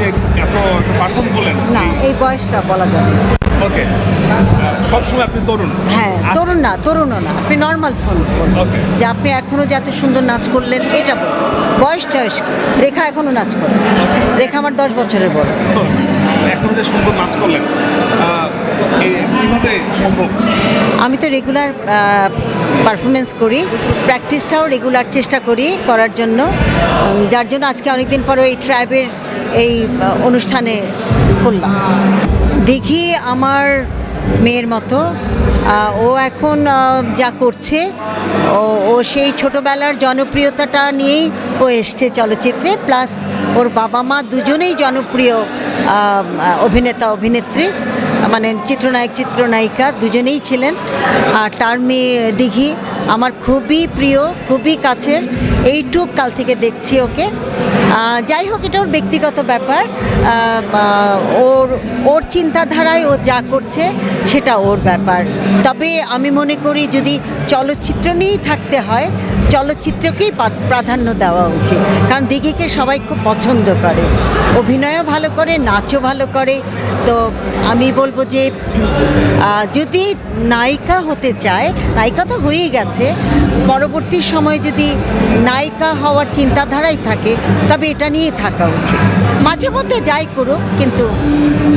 যে এত পারফর্ম করলেন না এই বয়সটা বলা যাবে ওকে। সবসময় আপনি তরুণ। হ্যাঁ তরুণ না তরুণও না আপনি নর্মাল ফোন. যে আপনি এখনও যে এত সুন্দর নাচ করলেন এটা বয়স টয়স রেখা এখনও নাচ করে। রেখা আমার দশ বছরের বড়। এখন যে সুন্দর নাচ করলেন কীভাবে সম্ভব? আমি তো রেগুলার পারফরমেন্স করি প্র্যাকটিসটাও রেগুলার চেষ্টা করি করার জন্য। যার জন্য আজকে অনেকদিন পর এই ট্রাইবের এই অনুষ্ঠানে করলাম। দেখি আমার মেয়ের মতো ও এখন যা করছে, ও সেই ছোটোবেলার জনপ্রিয়তাটা নিয়েই ও এসছে চলচ্চিত্রে, প্লাস ওর বাবা মা দুজনেই জনপ্রিয় অভিনেতা, অভিনেত্রী মানে চিত্রনায়ক, চিত্রনায়িকা দুজনেই ছিলেন। আর তার মেয়ে দিঘি আমার খুবই প্রিয়, খুবই কাছের, এইটুক কাল থেকে দেখছি ওকে। যাই হোক, এটা ওর ব্যক্তিগত ব্যাপার। ওর ওর চিন্তাধারায় ও যা করছে, সেটা ওর ব্যাপার। তবে আমি মনে করি, যদি চলচ্চিত্র নিয়েই থাকতে হয়, চলচ্চিত্রকেই প্রাধান্য দেওয়া উচিত। কারণ দিঘিকে সবাই খুব পছন্দ করে। অভিনয়ও ভালো করে, নাচও ভালো করে। তো আমি বলব যে যদি নায়িকা হতে চায়, নায়িকা তো হয়েই গেছে, পরবর্তী সময় যদি নায়িকা হওয়ার চিন্তাধারাই থাকে তবে এটা নিয়েই থাকা উচিত। মাঝে মধ্যে যাই করুক, কিন্তু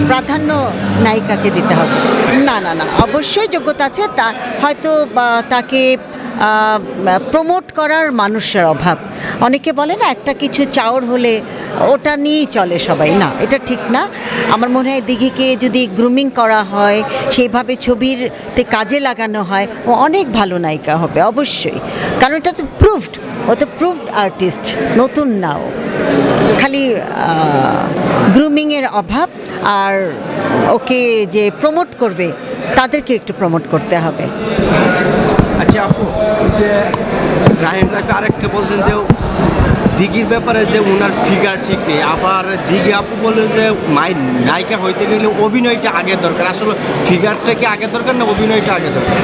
প্রাধান্য নায়িকাকে দিতে হবে। না না না, অবশ্যই যোগ্যতা আছে। তা হয়তো তাকে প্রমোট করার মানুষের অভাব। অনেকে বলে না, একটা কিছু চাওর হলে ওটা নিয়েই চলে সবাই, না, এটা ঠিক না। আমার মনে হয় দিঘিকে যদি গ্রুমিং করা হয়, সেইভাবে ছবিরতে কাজে লাগানো হয়, ও অনেক ভালো নায়িকা হবে, অবশ্যই। কারণ এটা তো প্রুভড ও তো প্রুভড আর্টিস্ট নতুন নাও খালি গ্রুমিংয়ের অভাব, আর ওকে যে প্রমোট করবে, তাদেরকে একটু প্রমোট করতে হবে। আচ্ছা আপু যে রাফি আরেকটা বলছেন যে দিঘির ব্যাপারে যে ওনার ফিগার ঠিক নেই, আবার দিঘি আপু বলে যে মাই নায়িকা হইতে গেলে অভিনয়টা আগে দরকার। আসলে ফিগারটা কি আগে দরকার না অভিনয়টা আগে দরকার?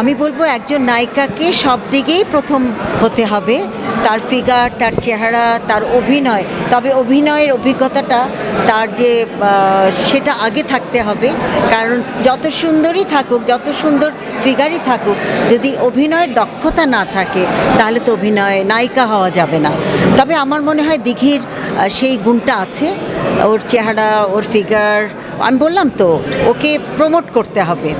আমি বলব একজন নায়িকাকে সব দিকেই প্রথম হতে হবে। তার ফিগার তার চেহারা, তার অভিনয়। তবে অভিনয়ের অভিজ্ঞতাটা তার যে সেটা আগে থাকতে হবে। কারণ যত সুন্দরই থাকুক, যত সুন্দর ফিগারই থাকুক, যদি অভিনয়ের দক্ষতা না থাকে, তাহলে তো অভিনয় নায়িকা হওয়া যাবে না। তবে আমার মনে হয় দিঘির সেই গুণটা আছে। ওর চেহারা, ওর ফিগার আমি বললাম তো ওকে প্রমোট করতে হবে।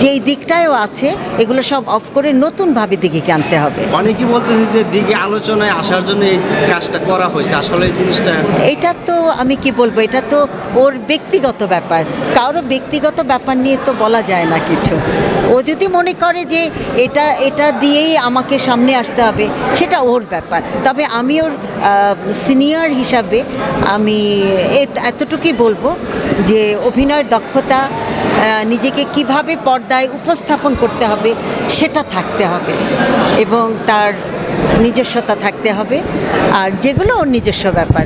যেই দিকটায়ও আছে এগুলো সব অফ করে নতুনভাবে দিঘিকে আনতে হবে। অনেকেই বলতেছে যে দিঘি আলোচনায় আসার জন্য এই কাজটা করা হয়েছে। আসলে এই জিনিসটা এটা তো আমি কি বলব এটা তো ওর ব্যক্তিগত ব্যাপার। কারও ব্যক্তিগত ব্যাপার নিয়ে তো বলা যায় না কিছু। ও যদি মনে করে যে এটা এটা দিয়েই আমাকে সামনে আসতে হবে সেটা ওর ব্যাপার। তবে আমি ওর সিনিয়র হিসাবে আমি এ- এতটুকুই বলব যে অভিনয়ের দক্ষতা নিজেকে কীভাবে পর্দায় উপস্থাপন করতে হবে সেটা থাকতে হবে এবং তার নিজস্বতা থাকতে হবে। আর যেগুলো ওর নিজস্ব ব্যাপার।